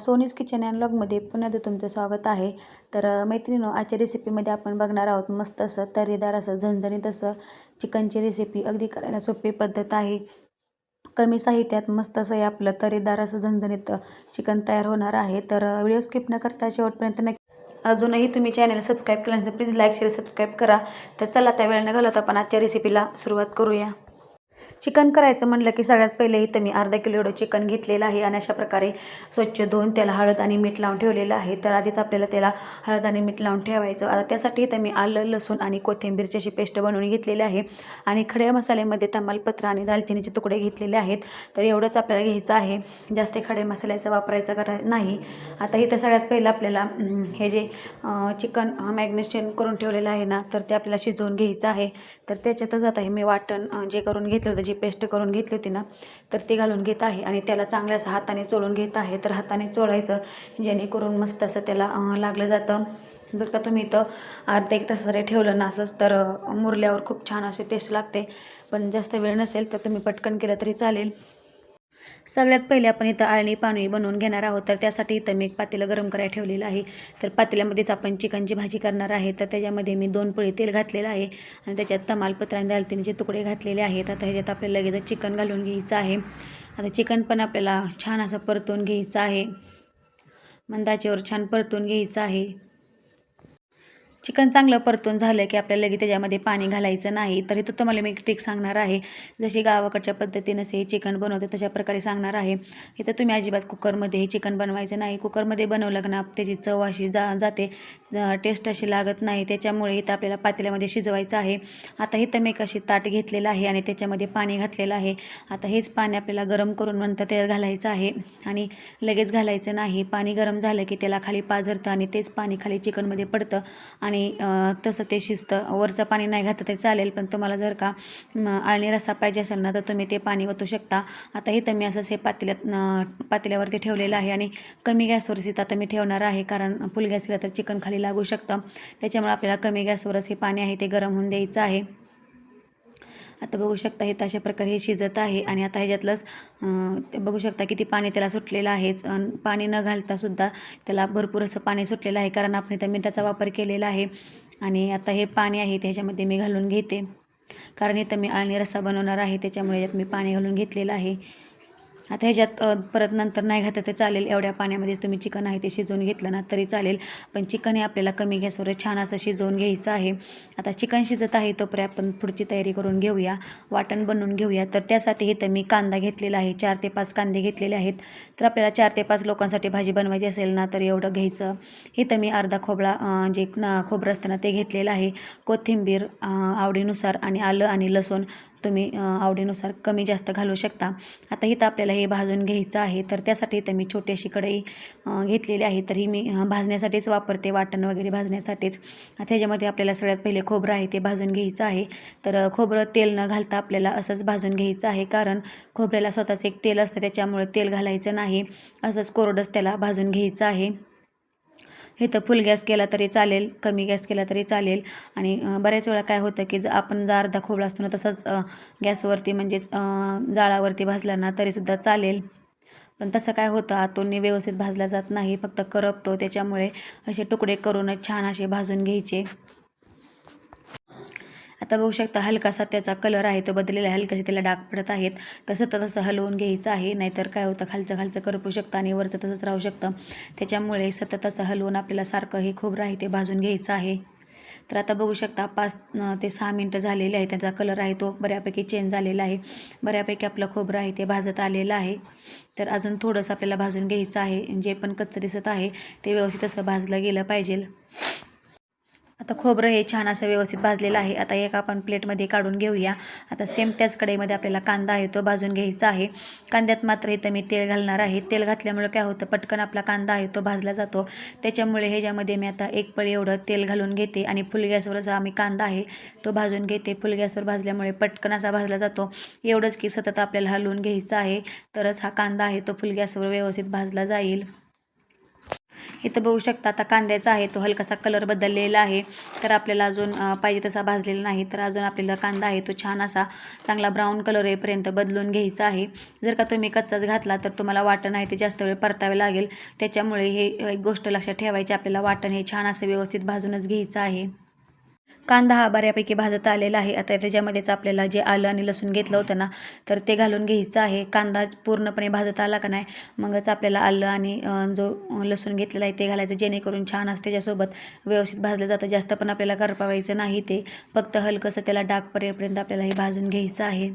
सोनीज kitchen and लॉगमध्ये पुन्हा एकदा तुमचं स्वागत आहे. तर मैत्रिणी आजच्या रेसिपीमध्ये आपण बघणार आहोत मस्त असं तर्रीदार असं झणझणीत असं चिकनची रेसिपी अगदी करायला सोपी पद्धत आहे. कमी साहित्यात मस्त असं हे आपलं तर्रीदार असं झणझणीत चिकन तयार होणार आहे. तर व्हिडिओ स्किप न करता शेवटपर्यंत नक्की अजूनही तुम्ही चॅनल सबस्क्राईब केल्यानंतर प्लीज लाईक शेअर सबस्क्राईब करा. तर चला त्या वेळ न घालवता आपण आजच्या रेसिपीला सुरुवात करूया. चिकन करायचं म्हटलं की सगळ्यात पहिले इथं मी अर्धा किलो एवढं चिकन घेतलेलं आहे आणि अशा प्रकारे स्वच्छ धुवून त्याला हळद आणि मीठ लावून ठेवलेलं आहे. तर आधीच आपल्याला त्याला हळद आणि मीठ लावून ठेवायचं. आता त्यासाठी इथं मी आलं लसूण आणि कोथिंबीरची अशी पेस्ट बनवून घेतलेली आहे. आणि खड्या मसाल्यामध्ये तमालपत्र आणि दालचिनीचे तुकडे घेतलेले आहेत. तर एवढंच आपल्याला घ्यायचं आहे. जास्त खडे मसाल्याचा वापरायचा करा नाही. आता इथं सगळ्यात पहिलं आपल्याला हे जे चिकन मॅग्नेशन करून ठेवलेलं आहे ना तर ते आपल्याला शिजवून घ्यायचं आहे. तर त्याच्यातच आता हे मी वाटण जे करून घेतलं होतं जी पेस्ट करून घेतली होती ना तर ते घालून घेत आहे. आणि त्याला चांगल्या असं हाताने चोळून घेत आहे. तर हाताने चोळायचं जेणेकरून मस्त असं त्याला लागलं जातं. जर का तुम्ही इथं अर्धा एक तासासाठी ठेवलं ना असंच तर मुरल्यावर खूप छान अशी टेस्ट लागते. पण जास्त वेळ नसेल तर तुम्ही पटकन केलं तरी चालेल. सगळ्यात पहिले आपण इथं आळणी पाणी बनवून घेणार आहोत. तर त्यासाठी इथं मी एक पातेलं गरम करायला ठेवलेलं आहे. तर पातेल्यामध्येच आपण चिकनची भाजी करणार आहे. तर त्याच्यामध्ये मी दोन पोळी तेल घातलेलं आहे आणि त्याच्यात तमालपत्र आणि दालचिनीचे तुकडे घातलेले आहेत. आता ह्याच्यात आपल्याला लगेच चिकन घालून घ्यायचं आहे. आता चिकन पण आपल्याला छान असं परतून घ्यायचं आहे. मंदाचेवर छान परतून घ्यायचं आहे. चिकन चांगलं परतून झालं की आपल्याला लगेच त्याच्यामध्ये पाणी घालायचं नाही. तर इथं तुम्हाला मी एक ट्रिक सांगणार आहे. जशी गावाकडच्या पद्धतीनं हे चिकन बनवते तशा प्रकारे सांगणार आहे. इथं तुम्ही अजिबात कुकरमध्ये हे चिकन बनवायचं नाही. कुकरमध्ये बनवलं का ना त्याची चव अशी जा जाते. टेस्ट अशी लागत नाही. त्याच्यामुळे इथं आपल्याला पातेल्यामध्ये शिजवायचं आहे. आता इथं मी एक अशी ताट घेतलेलं आहे आणि त्याच्यामध्ये पाणी घातलेलं आहे. आता हेच पाणी आपल्याला गरम करून नंतर त्यात घालायचं आहे आणि लगेच घालायचं नाही. पाणी गरम झालं की त्याला खाली पाझरतं आणि तेच पाणी खाली चिकनमध्ये पडतं आणि तसं ते शिजतं. वरचं पाणी नाही घातलं तरी चालेल पण तुम्हाला जर का आळणी रस्सा पाहिजे असेल ना तर तुम्ही ते पाणी ओतू शकता. आता इथं मी असंच हे पातेल्यात पातेल्यावरती ठेवलेलं आहे आणि कमी गॅसवरच इथं आता मी ठेवणार आहे कारण फुल गॅस केला तर चिकन खाली लागू शकतं. त्याच्यामुळे आपल्याला कमी गॅसवरच हे पाणी आहे ते गरम होऊन द्यायचं आहे. आता बघू शकता हे अशा प्रकारे हे शिजत आहे आणि आता ह्याच्यातलंच ते बघू शकता किती पाणी त्याला सुटलेलं आहेच पाणी न घालतासुद्धा त्याला भरपूर असं पाणी सुटलेलं आहे कारण आपण इथं मिठाचा वापर केलेला आहे. आणि आता हे पाणी आहे त्याच्यामध्ये मी घालून घेते. कारण इथं मी आळणी रस्सा बनवणार आहे त्याच्यामुळे यात मी पाणी घालून घेतलेलं आहे. आता ह्याच्यात परत नंतर नाही घातलं तर चालेल. एवढ्या पाण्यामध्येच तुम्ही चिकन आहे ते शिजवून घेतलं ना तरी चालेल. पण चिकन हे आपल्याला कमी गॅसवर छान असं शिजवून घ्यायचं आहे. आता चिकन शिजत आहे तोपर्यंत आपण पुढची तयारी करून घेऊया. वाटण बनवून घेऊया. तर त्यासाठी इथं मी कांदा घेतलेला आहे. चार ते पाच कांदे घेतलेले आहेत. तर आपल्याला चार ते पाच लोकांसाठी भाजी बनवायची असेल ना तर एवढं घ्यायचं. इथं मी अर्धा खोबळा जे खोबरं असतं ना ते घेतलेलं आहे. कोथिंबीर आवडीनुसार आणि आलं आणि लसूण तुम्ही आवडीनुसार कमी जास्त घालू शकता. आता इथं आपल्याला हे भाजून घ्यायचं आहे तर त्यासाठी इथं मी छोटी अशी कढई घेतलेली आहे. तर ही मी भाजण्यासाठीच वापरते वाटण वगैरे भाजण्यासाठीच. त्याच्यामध्ये आपल्याला सगळ्यात पहिले खोबरं आहे ते भाजून घ्यायचं आहे. तर खोबरं तेल न घालता आपल्याला असंच भाजून घ्यायचं आहे. कारण खोबऱ्याला स्वतःचं एक तेल असतं त्याच्यामुळे तेल घालायचं नाही. असंच कोरडंच त्याला भाजून घ्यायचं आहे. हे तर फुल गॅस केला तरी चालेल कमी गॅस केला तरी चालेल. आणि बऱ्याच वेळा काय होतं की जर आपण जर अर्धा खोबळा असतो ना तसंच गॅसवरती म्हणजेच जाळावरती भाजला ना तरीसुद्धा चालेल. पण तसं काय होतं आतोंनी व्यवस्थित भाजला जात नाही फक्त करपतो. त्याच्यामुळे असे तुकडे करूनच छान असे भाजून घ्यायचे. आता बघू शकता हलकासा त्याचा कलर आहे तो बदललेला आहे. हलकासे त्याला डाग पडत आहेत. तसं तर तसं हलवून घ्यायचं आहे नाहीतर काय होतं खालचं खालचं करपू शकतं आणि वरचं तसंच राहू शकतं. त्याच्यामुळे सतत असं हलवून आपल्याला सारखं हे खोबरं आहे ते भाजून घ्यायचं आहे. तर आता बघू शकता पाच ते सहा मिनटं झालेले आहे त्याचा कलर आहे तो बऱ्यापैकी चेंज झालेला आहे. बऱ्यापैकी आपलं खोबरं आहे ते भाजत आलेलं आहे. तर अजून थोडंसं आपल्याला भाजून घ्यायचं आहे. जे पण कच्चं दिसत आहे ते व्यवस्थित असं भाजलं गेलं पाहिजे आता खोबरं हे छान असं व्यवस्थित भाजलेलं आहे. आता एक आपण प्लेटमध्ये काढून घेऊया. आता सेम त्याच कढईमध्ये आपल्याला कांदा आहे तो भाजून घ्यायचा आहे. कांद्यात मात्र इथं मी तेल घालणार आहे. तेल घातल्यामुळे काय होतं पटकन आपला कांदा आहे तो भाजला जातो. त्याच्यामुळे ह्याच्यामध्ये मी आता एक पळी एवढं तेल घालून घेते आणि फुल गॅसवर जो आम्ही कांदा आहे तो भाजून घेते. फुल गॅसवर भाजल्यामुळे पटकन असा भाजला जातो. एवढंच की सतत आपल्याला हलवून घ्यायचं आहे. तरच हा कांदा आहे तो फुल गॅसवर व्यवस्थित भाजला जाईल. इथं बघू शकता आता कांद्याचा आहे तो हलकासा कलर बदललेला आहे. तर आपल्याला अजून पाहिजे तसा भाजलेला नाही तर अजून आपल्याला कांदा आहे तो छान असा चांगला ब्राऊन कलर येईपर्यंत बदलून घ्यायचा आहे. जर का तुम्ही कच्चाच घातला तर तुम्हाला वाटण आहे ते जास्त वेळ परतावे लागेल. त्याच्यामुळे हे एक गोष्ट लक्षात ठेवायची आपल्याला वाटण हे छान असं व्यवस्थित भाजूनच घ्यायचं आहे. कांदा हा बऱ्यापैकी भाजत आलेला आहे. आता त्याच्यामध्येच आपल्याला जे आलं आणि लसूण घेतलं होतं ना तर ते घालून घ्यायचं आहे. कांदा पूर्णपणे भाजत आला का नाही मगच आपल्याला आलं आणि जो लसूण घेतलेला आहे ते घालायचं. जेणेकरून छान असं त्याच्यासोबत व्यवस्थित भाजलं जातं. जास्त पण आपल्याला करपावायचं नाही ते. फक्त हलकंसं त्याला डाग पडेपर्यंत आपल्याला हे भाजून घ्यायचं आहे.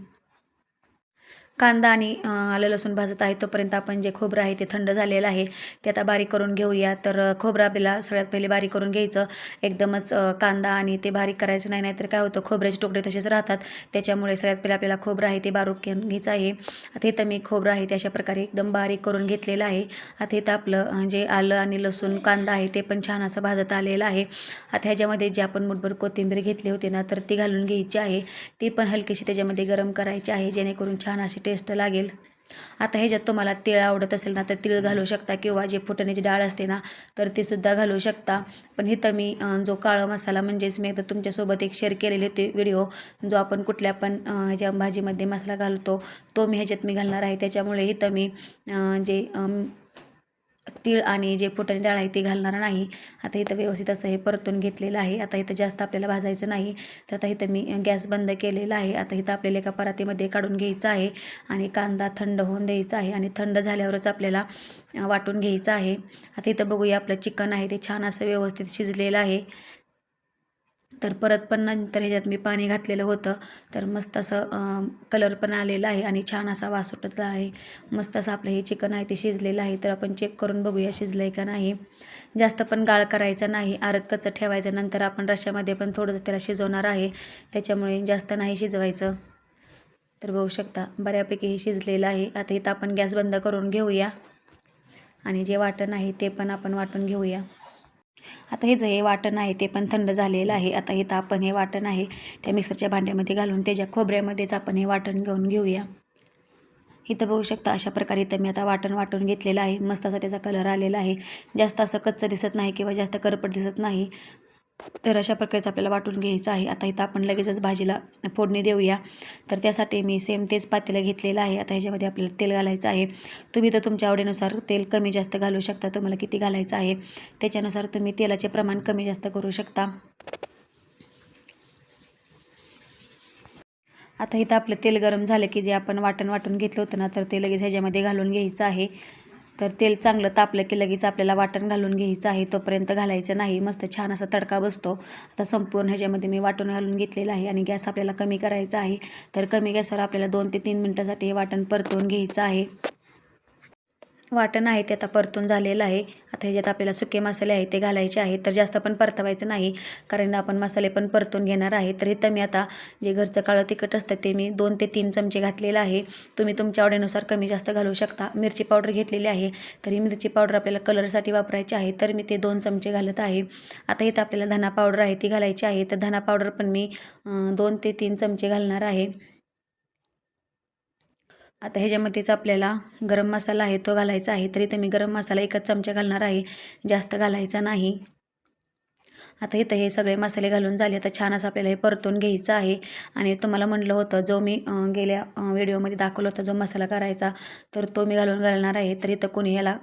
कांदा आणि आलं लसूण भाजत आहे तोपर्यंत आपण जे खोबरं आहे ते थंड झालेलं आहे ते आता बारीक करून घेऊया. तर खोबरं आपल्याला सगळ्यात पहिले बारीक करून घ्यायचं. एकदमच कांदा आणि ते बारीक करायचं नाही नाहीतर काय होतं खोबऱ्याचे तुकडे तसेच राहतात. त्याच्यामुळे सगळ्यात पहिले आपल्याला खोबरं आहे ते बारीक करून घ्यायचं आहे. आता इथं मी खोबरं आहे ते अशा प्रकारे एकदम बारीक करून घेतलेलं आहे. आता इथं आपलं जे आलं आणि लसूण कांदा आहे ते पण छान असं भाजत आलेलं आहे. आता ह्याच्यामध्ये जे आपण मुठभर कोथिंबीर घेतली होती ना तर ती घालून घ्यायची आहे. ती पण हलकीशी त्याच्यामध्ये गरम करायची आहे जेणेकरून छान अशी टेस्ट लागेल. आता ह्याच्यात तुम्हाला तीळ आवडत असेल ना तर तीळ घालू शकता किंवा जे फुटण्याची डाळ असते ना तर ती सुद्धा घालू शकता. पण इथं मी जो काळा मसाला म्हणजेच मी एकदा तुमच्यासोबत एक शेअर केलेले ते व्हिडिओ जो आपण कुठल्या पण ह्याच्या भाजीमध्ये मसाला घालतो तो मी ह्याच्यात मी घालणार आहे. त्याच्यामुळे इथं मी जे तीळ आणि जे फुटाणे डाळ आहे ते घालणार नाही. आता इथं व्यवस्थित असं हे परतून घेतलेलं आहे. आता इथं जास्त आपल्याला भाजायचं नाही. तर आता इथं मी गॅस बंद केलेला आहे. आता इथं आपल्याला एका परातीमध्ये काढून घ्यायचं आहे आणि कांदा थंड होऊन द्यायचा आहे आणि थंड झाल्यावरच आपल्याला वाटून घ्यायचं आहे. आता इथं बघूया आपलं चिकन आहे ते छान असं व्यवस्थित शिजलेलं आहे. तर परत पण नंतर ह्याच्यात मी पाणी घातलेलं होतं. तर मस्त असं कलर पण आलेला आहे आणि छान असा वास सुटला आहे. मस्त असं आपलं हे चिकन आहे ते शिजलेलं आहे. तर आपण चेक करून बघूया शिजलं आहे का नाही. जास्त पण गाळ करायचा नाही. आरत कच्चं ठेवायचं. नंतर आपण रश्यामध्ये पण थोडंसं त्याला शिजवणार आहे. त्याच्यामुळे जास्त नाही शिजवायचं. तर बघू शकता बऱ्यापैकी हे शिजलेलं आहे. आता इथं आपण गॅस बंद करून घेऊया. आणि जे वाटण आहे ते पण आपण वाटून घेऊया. आता हे जे हे वाटण आहे ते पण थंड झालेलं आहे. आता इथं आपण हे वाटण आहे. त्या मिक्सरच्या भांड्यामध्ये घालून त्याच्या खोबऱ्यामध्येच आपण हे वाटण घेऊन घेऊया. इथं बघू शकता अशा प्रकारे इथं मी आता वाटण वाटून घेतलेलं आहे. मस्त असा त्याचा कलर आलेला आहे. जास्त असं कच्चं दिसत नाही किंवा जास्त करपट दिसत नाही. तर अशा प्रकारचं आपल्याला वाटून घ्यायचं आहे. आता इथं आपण लगेचच भाजीला फोडणी देऊया. तर त्यासाठी मी सेम तेच पातेलं घेतलेलं आहे. आता ह्याच्यामध्ये आपल्याला तेल घालायचं आहे. तुम्ही तर तुमच्या आवडीनुसार तेल कमी जास्त घालू शकता. तुम्हाला किती घालायचं आहे? त्याच्यानुसार तुम्ही तेलाचे प्रमाण कमी जास्त करू शकता. आता इथं आपलं तेल गरम झालं की जे आपण वाटण वाटून घेतलं होतं ना तर ते लगेच ह्याच्यामध्ये घालून घ्यायचं आहे. तर तेल चांगलं तापलं की लगेच आपल्याला वाटण घालून घ्यायचं आहे. तोपर्यंत घालायचं नाही. मस्त छान असा तडका बसतो. आता संपूर्ण ह्याच्यामध्ये मी वाटण घालून घेतलेलं आहे आणि गॅस आपल्याला कमी करायचा आहे. तर कमी गॅसवर आपल्याला दोन ते तीन मिनटासाठी हे वाटण परतवून घ्यायचं आहे. वाटण आहे ते आता परतून झालेलं आहे. आता ह्याच्यात आपल्याला सुके मसाले आहेत ते घालायचे आहेत. तर जास्त पण परतवायचं नाही. कारण आपण मसाले पण परतून घेणार आहे. तर इथं मी आता जे घरचं काळं तिखट असतं ते मी दोन ते तीन चमचे घातलेलं आहे. तुम्ही तुमच्या आवडीनुसार कमी जास्त घालू शकता. मिरची पावडर घेतलेली आहे. तर ही मिरची पावडर आपल्याला कलरसाठी वापरायची आहे. तर मी ते दोन चमचे घालत आहे. आता इथं आपल्याला धना पावडर आहे ती घालायची आहे. तर धना पावडर पण मी दोन ते तीन चमचे घालणार आहे. आता ह्याच्यामध्येच आपल्याला गरम मसाला आहे तो घालायचा आहे. तरी तर मी गरम मसाला एकच चमचा घालणार आहे. जास्त घालायचा नाही. आता इथं हे सगळे मसाले घालून झाले. आता छान असं आपल्याला हे परतून घ्यायचं आहे. आणि तुम्हाला म्हटलं होतं जो मी गेल्या व्हिडिओमध्ये दाखवला होता जो मसाला करायचा तर तो मी घालून घालणार आहे. तर इथं कोणी याला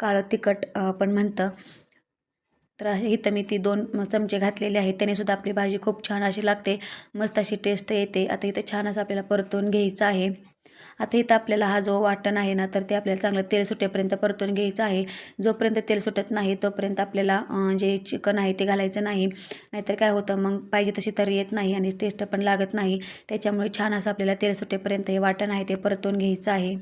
काळं तिखट पण म्हणतं. तर इथं मी ती दोन चमचे घातलेले आहेत. त्यानेसुद्धा आपली भाजी खूप छान अशी लागते. मस्त अशी टेस्ट येते. आता इथं छान असं आपल्याला परतून घ्यायचं आहे. आता इथं आपल्याला हा जो वाटण आहे ना तर ते आपल्याला चांगलं तेल सुटेपर्यंत परतून घ्यायचं आहे. जोपर्यंत तेल सुटत नाही तोपर्यंत आपल्याला जे चिकन आहे ते घालायचं नाही. नाहीतर काय होतं मग पाहिजे तशी तर येत नाही आणि टेस्ट पण लागत नाही. त्याच्यामुळे छान असं आपल्याला तेल सुटेपर्यंत हे वाटण आहे ते परतून घ्यायचं आहे.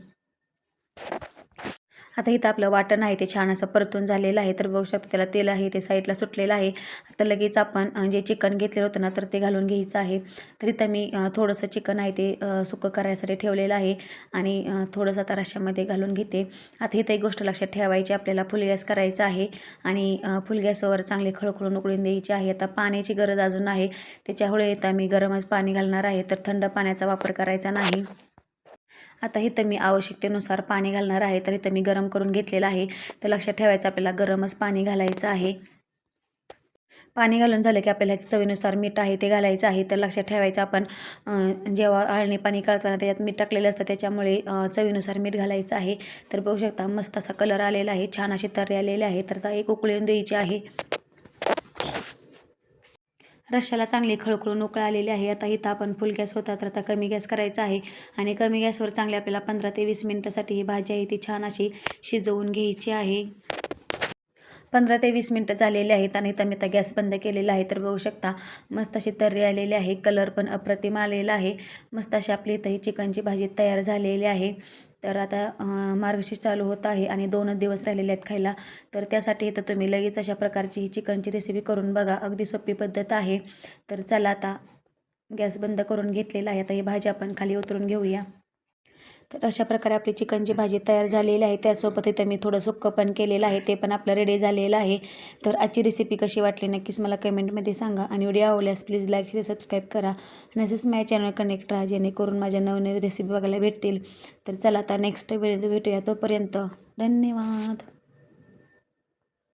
आता इथं आपलं वाटण आहे ते छान असं परतून झालेलं आहे. तर बघू शकता त्याला तेल आहे ते साईडला सुटलेलं आहे. आता लगेच आपण जे चिकन घेतलेलं होतं ना तर ते घालून घ्यायचं आहे. तर इथं मी थोडंसं चिकन आहे ते सुकं करायसाठी ठेवलेलं आहे. आणि थोडंसं आता रश्यामध्ये घालून घेते. आता इथं एक गोष्ट लक्षात ठेवायची आपल्याला फुल गॅस करायचा आहे. आणि फुल गॅसवर चांगले खळखळून उकळून द्यायची आहे. आता पाण्याची गरज अजून आहे. त्याच्यामुळे इथं मी गरमच पाणी घालणार आहे. तर थंड पाण्याचा वापर करायचा नाही. आता इथं मी आवश्यकतेनुसार पाणी घालणार आहे. तर इथं मी गरम करून घेतलेलं आहे. तर लक्षात ठेवायचं आपल्याला गरमच पाणी घालायचं आहे. पाणी घालून झालं की आपल्याला ह्याच्या चवीनुसार मीठ आहे ते घालायचं आहे. तर लक्षात ठेवायचं आपण जेव्हा आळणी पाणी कळताना त्याच्यात मीठ टाकलेलं असतं त्याच्यामुळे चवीनुसार मीठ घालायचं आहे. तर बघू शकता मस्त असा कलर आलेला आहे छान असे तर्री आलेले आहे. तर आता एक उकळून द्यायची आहे. रश्याला चांगली खळखळून उकळ आलेली आहे. आता इथं आपण फुल गॅस होता तर आता कमी गॅस करायचा आहे आणि कमी गॅसवर चांगली आपल्याला पंधरा ते वीस मिनटासाठी ही भाजी आहे ती छान अशी शिजवून घ्यायची आहे. पंधरा ते वीस मिनटं झालेली आहेत आणि इथं मी आता गॅस बंद केलेला आहे. तर बघू शकता मस्त अशी तर्री आलेली आहे. कलर पण अप्रतिम आलेला आहे. मस्त अशी आपली इथं ही चिकनची भाजी तयार झालेली आहे. तर आता मार्गशीर्ष चालू होत आहे आणि दोनच दिवस राहिलेले आहेत खायला. तर त्यासाठी इथं तुम्ही लगेच अशा प्रकारची ही चिकनची रेसिपी करून बघा. अगदी सोपी पद्धत आहे. तर चला आता गॅस बंद करून घेतलेला आहे. आता ही भाजी आपण खाली उतरून घेऊया. तर अशा प्रकारे आपली चिकनची भाजी तयार झालेली आहे त्यासोबत इथं मी थोडं सुक्कं पण केलेलं आहे ते पण आपलं रेडी झालेलं आहे. तर आजची रेसिपी कशी वाटली नक्कीच मला कमेंटमध्ये सांगा आणि व्हिडिओ आवडल्यास प्लीज लाईक शेअर सबस्क्राईब करा. आणि असंच माझ्या चॅनल कनेक्ट राहा जेणेकरून माझ्या नवनवीन रेसिपी बघायला भेटतील. तर चला आता नेक्स्ट वेळेत भेटूया तोपर्यंत. धन्यवाद.